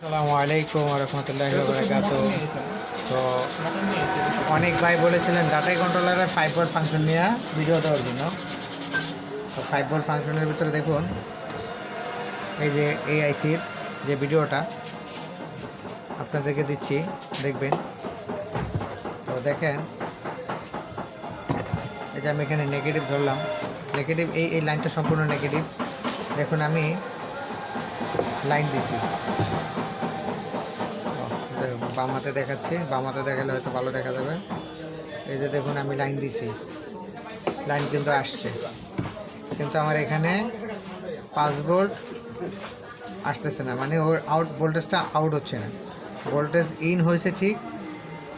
আসসালামু আলাইকুম রহমতুল্লাহ বারাকাত তো অনেক ভাই বলেছিলেন ডাটাই কন্ট্রোলারের ফাইভ বোর্ড ফাংশন নিয়ে ভিডিও দেওয়ার জন্য। তো ফাইভ বোর্ড ফাংশনের ভিতরে দেখুন, এই যে এআইসির যে ভিডিওটা আপনাদেরকে দিচ্ছি, দেখবেন। তো দেখেন, এই যে আমি এখানে নেগেটিভ ধরলাম। নেগেটিভ এই এই লাইনটা সম্পূর্ণ নেগেটিভ দেখুন, আমি লাইন দিছি। বাম হাতে দেখাচ্ছি। বাম হাতে দেখালে হয়তো ভালো দেখা যাবে। এই যে দেখুন, আমি লাইন দিছি। লাইন কিন্তু আসছে। কিন্তু আমার এখানে পাঁচ ভোল্ট আসতেছে না। মানে ওর আউট ভোল্টেজটা আউট হচ্ছে না। ভোল্টেজ ইন হয়েছে ঠিক,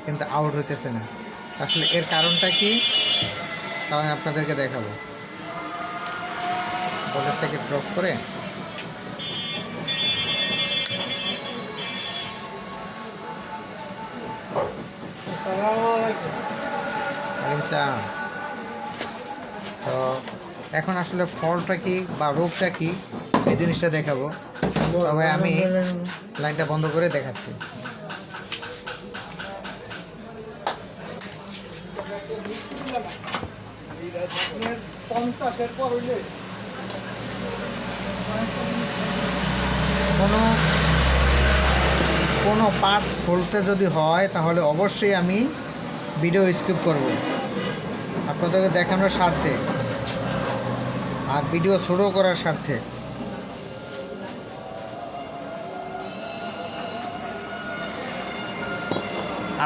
কিন্তু আউট হইতেছে না। আসলে এর কারণটা কি? তাও আমি আপনাদেরকে দেখাবো। ভোল্টেজটাকে ড্রপ করে ওয়ালাইকুম তো এখন আসলে ফলটা কি বা রোগটা কি এই জিনিসটা দেখাবো। তবে আমি লাইনটা বন্ধ করে দেখাচ্ছি। কোনো কোনো পার্টস খুলতে যদি হয় তাহলে অবশ্যই আমি ভিডিও স্কিপ করব। আপনাদেরকে দেখানোর স্বার্থে আর ভিডিও ছোটো করার স্বার্থে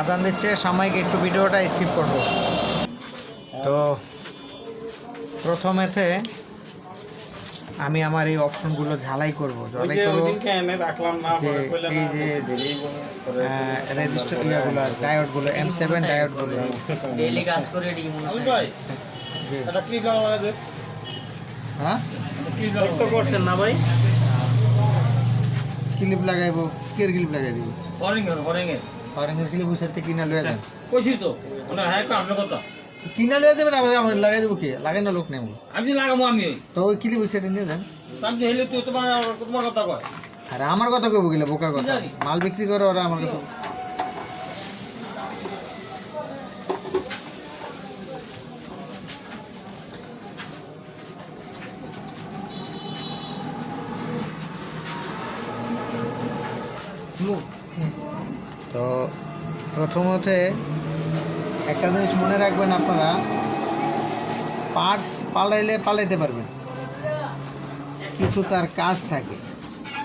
আদান দিচ্ছে সাময়িক একটু ভিডিওটা স্কিপ করব। তো প্রথমেতে আমি আমার এই অপশনগুলো ঝালাই করব ঝালাই করব যে এই যে রেজিস্টার ইয়াগুলো ডায়োডগুলো এম সেভেন ডায়োডগুলো। ডেইলি কাজ করে এটি মনে হয়। হ্যাঁ? তো করছেন না ভাই? ক্লিপ লাগাইবো কের ক্লিপ লাগাই দিব? হরিং এর হরিং এর অরেঞ্জের ক্লিপ উসাতে কিনা লয়ে যান। কইছি তো ওটা হ্যাঁ কাম না কথা। কিনা লয়ে যাবেন আবার আমার লাগাই দেবো কি? লাগাই না লোক আমার। আমি লাগাবো আমি। তো ওই ক্লিপ উসাতে নিয়ে যান। আমি তো হেলে তুই তোমার তোমার কথা কয়। আর আমার কথা কইব গেলে বোকা কথা। মাল বিক্রি করে ওরা আমার কাছে তো প্রথমত একটা জিনিস মনে রাখবেন আপনারা পার্টস পালাইলে পালাইতে পারবেন। কিছু তার কাজ থাকে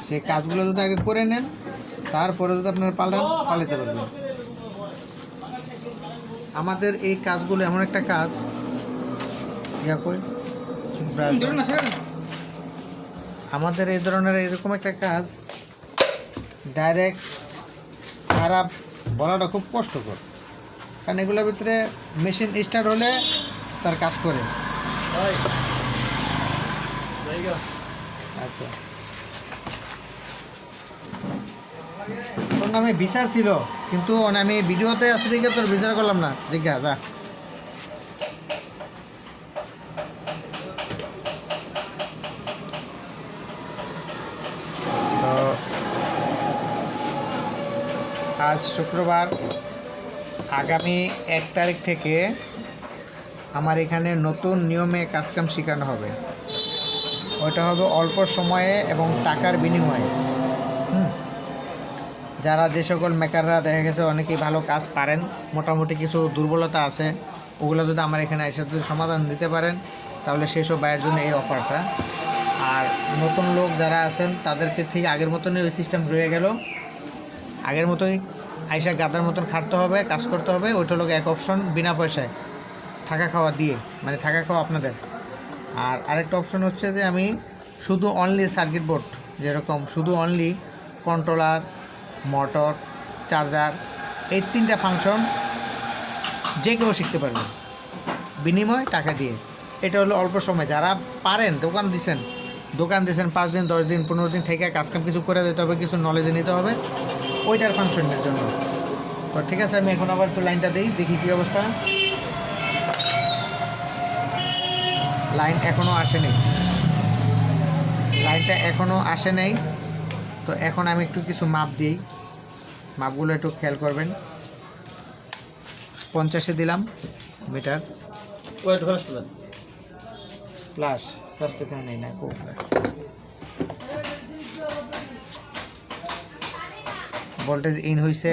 সেই কাজগুলো যদি আগে করে নেন, তারপরে যদি আপনারা পালান, পালাইতে পারবেন। আমাদের এই কাজগুলো এমন একটা কাজ আমাদের এই ধরনের এরকম একটা কাজ ডাইরেক্ট খারাপ বলাটা খুব কষ্টকর। কারণ এগুলোর ভিতরে মেশিন স্টার্ট হলে তার কাজ করে। আচ্ছা। তোর নামে বিচার ছিল কিন্তু আমি ভিডিওতে আসে দেখে তোর বিচার করলাম না। জিজ্ঞা যা। তো আজ শুক্রবার আগামী এক তারিখ থেকে আমার এখানে নতুন নিয়মে কাজকাম শেখানো হবে। ওটা হবে অল্প সময়ে এবং টাকার বিনিময়ে। যারা যে সকল মেকাররা দেখা গেছে অনেকেই ভালো কাজ পারেন, মোটামুটি কিছু দুর্বলতা আছে, ওগুলো যদি আমার এখানে এসে যদি সমাধান দিতে পারেন, তাহলে সেই সব ব্যয়ের জন্য এই অফারটা। আর নতুন লোক যারা আছেন, তাদেরকে ঠিক আগের মতনই ওই সিস্টেম রয়ে গেল। আগের মতোই আইসা গাদার মতন খাটতে হবে, কাজ করতে হবে, ওইটা লোক এক অপশন বিনা পয়সায় থাকা খাওয়া দিয়ে মানে থাকা খাওয়া আপনাদের। আর আরেকটা অপশন হচ্ছে যে আমি শুধু অনলি সার্কিট বোর্ড যেরকম, শুধু অনলি কন্ট্রোলার মোটর চার্জার এই তিনটা ফাংশন যে কেউ শিখতে পারবে। বিনিময় টাকা দিয়ে। এটা হলো অল্প সময়। যারা পারেন, দোকান দিছেন, দোকান দিয়েছেন পাঁচ দিন, দশ দিন, পনেরো দিন থেকে কাজকাম কিছু করে দিতে হবে, কিছু নলেজ নিতে হবে। ওইটার ফাংশনের জন্য। তো ঠিক আছে আমি এখন আবার একটু লাইনটা দিই দেখি কী অবস্থা। লাইন এখনও আসেনি লাইনটা এখনও আসে নাই। তো এখন আমি একটু কিছু মাপ দিই। মাপগুলো একটু খেয়াল করবেন। পঞ্চাশে দিলাম মিটার। প্লাস প্লাস তো এখানে নেই না ভোল্টেজ ইন হয়েছে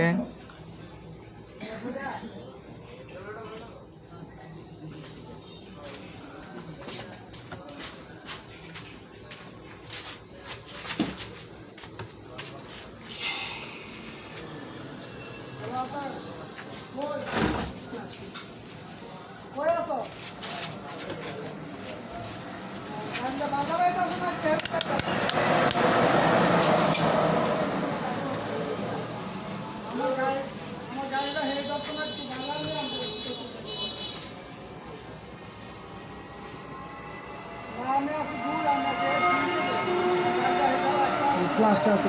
প্লাসটা আছে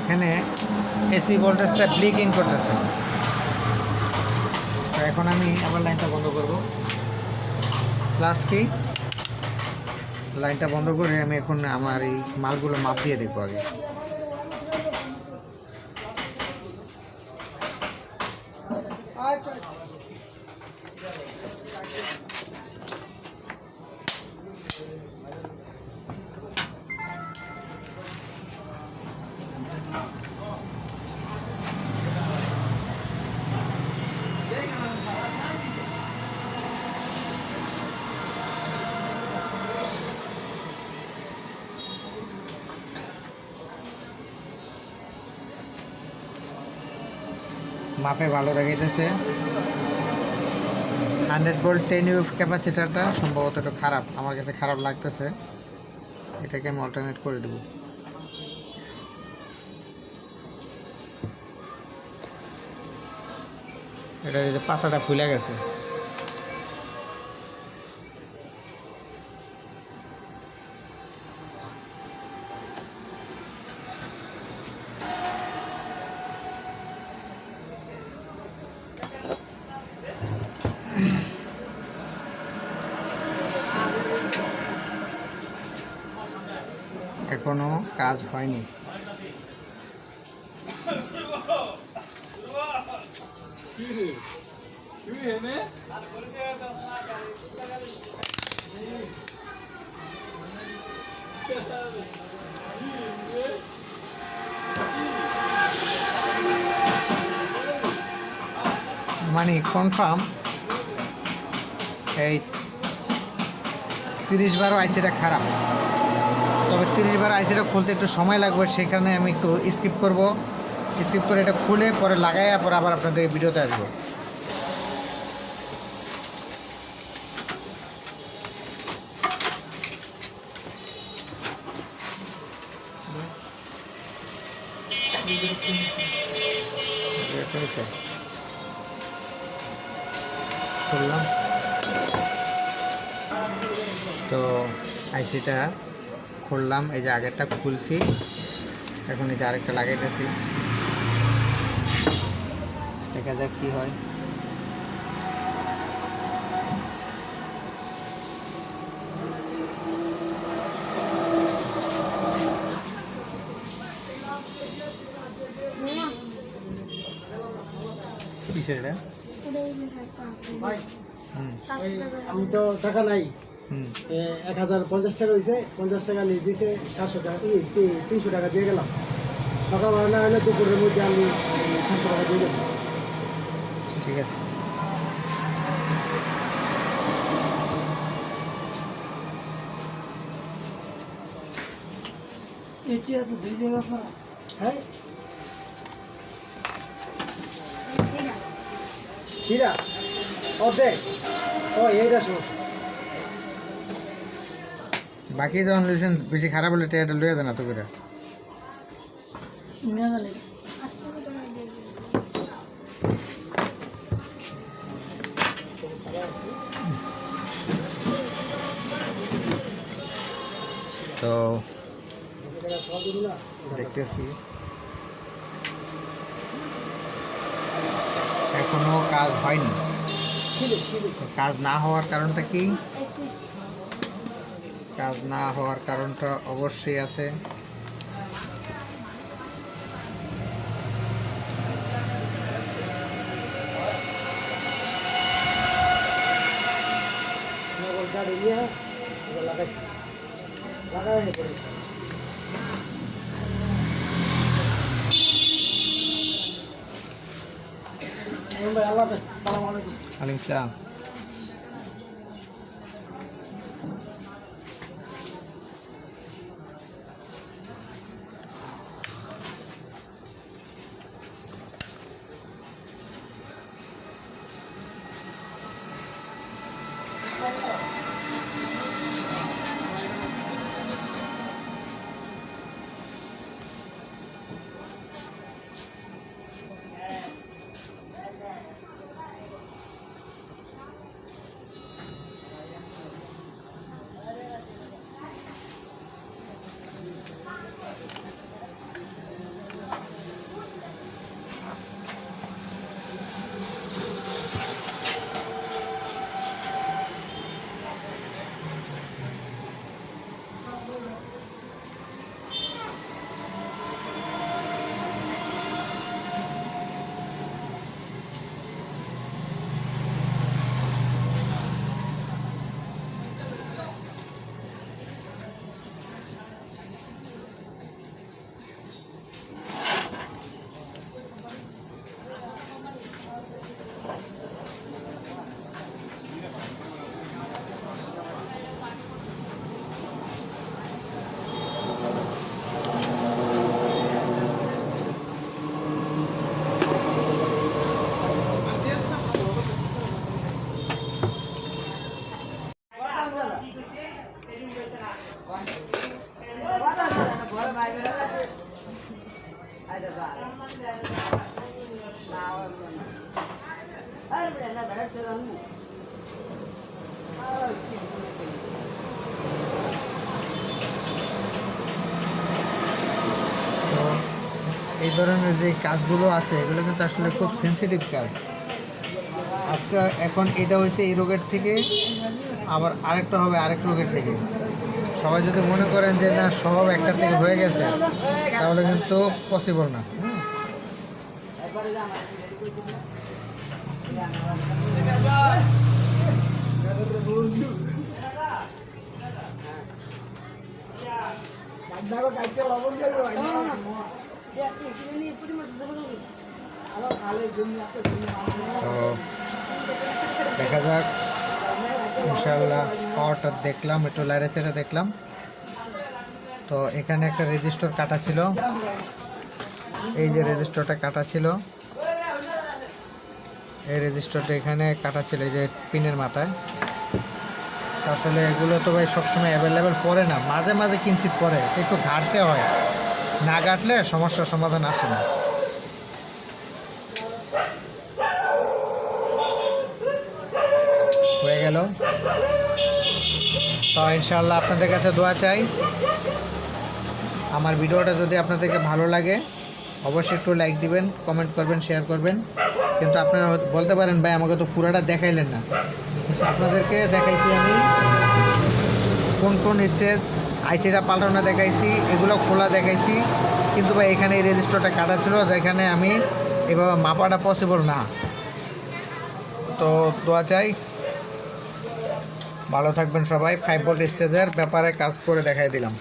এখানে এসি ভোল্টেজটা ব্লিকিং করতেছে। এখন আমি আবার লাইনটা বন্ধ করব। প্লাস কি? লাইনটা বন্ধ করে আমি এখন আমার এই মালগুলো মাপ দিয়ে দেখব আগে। মাপে ভালো দেখাইতেছে। হান্ড্রেড ভোল্ট টেন ইউফ ক্যাপাসিটারটা সম্ভবত একটু খারাপ, আমার কাছে খারাপ লাগতেছে। এটাকে আমি অল্টারনেট করে দেবো। এটা পাশাটা ফুলে গেছে। এখনও কাজ হয়নি। মানে কনফার্ম এই তিরিশ বারো আইসিটা খারাপ। তবে তিরিশ বার আইসিটা খুলতে একটু সময় লাগবে, সেখানে আমি একটু স্কিপ করব। স্কিপ করে এটা খুলে পরে লাগাইয়া পরে আবার আপনাদের ভিডিওতে আসব। তো আইসিটা খুললাম এই যে আগেরটা খুলছি। এখন এই যে আরেকটা লাগাইতেছি। দেখা যাক কি হয়। কিসের এটা? আমি তো টাকা নাই। এক হাজার পঞ্চাশ টাকা হয়েছে পঞ্চাশ টাকা লিজ দিয়েছে সাতশো টাকা ই তিনশো টাকা দিয়ে গেলাম। সকালবেলা না হলে দুপুরের মধ্যে আমি সাতশো টাকা দিয়ে গেলাম। ঠিক আছে। হ্যাঁ? শিরা? অর্ধেক? ও এইটা সমস্যা বাকি যখন লইছেন বেশি খারাপ হলে এটা লইয়া দেন এত করে। তো দেখতেছি। এখনও কাজ হয়নি। তো কাজ না হওয়ার কারণটা কি? কাজ না হওয়ার কারণটা অবশ্যই আছে। নগর গাড়ি এই ধরনের যে কাজগুলো আছে, এগুলো কিন্তু আসলে খুব সেন্সিটিভ কাজ। আজকে এখন এটা হয়েছে এই রোগের থেকে, আবার আরেকটা হবে আরেক রোগের থেকে। সবাই যদি মনে করেন যে, না সব একটা থেকে হয়ে গেছে তাহলে কিন্তু পসিবল না? তো দেখা যাক। ইনশাল্লাহ পাওয়ারটা দেখলাম, একটু লাইরে দেখলাম। তো এখানে একটা রেজিস্টার কাটা ছিল। এই যে রেজিস্টারটা কাটা ছিল। এই রেজিস্টারটা এখানে কাটা ছিল, এই যে পিনের মাথায়। আসলে এগুলো তো ভাই সবসময় অ্যাভেলেবেল পড়ে না, মাঝে মাঝে কিঞ্চিত পরে, একটু ঘাটতে হয়। না কাটলে সমস্যার সমাধান আসে না। হয়ে গেল। তো ইনশাল্লাহ আপনাদের কাছে দোয়া চাই। আমার ভিডিওটা যদি আপনাদেরকে ভালো লাগে, অবশ্যই একটু লাইক দিবেন কমেন্ট করবেন শেয়ার করবেন। কিন্তু আপনারা বলতে পারেন, ভাই, আমাকে তো পুরাটা দেখাইলেন না। আপনাদেরকে দেখাইছি আমি কোন কোন স্টেজ আইসিটা পাল্টানো দেখাইছি, এগুলো খোলা দেখাইছি। কিন্তু ভাই, এখানে এই রেজিস্টারটা কাটা ছিল, যেখানে আমি এভাবে মাপাটা পসিবল না। তো দোয়া চাই। ভালো থাকবেন সবাই। ফাইভ ভোল্ট স্টেজের ব্যাপারে কাজ করে দেখাই দিলাম।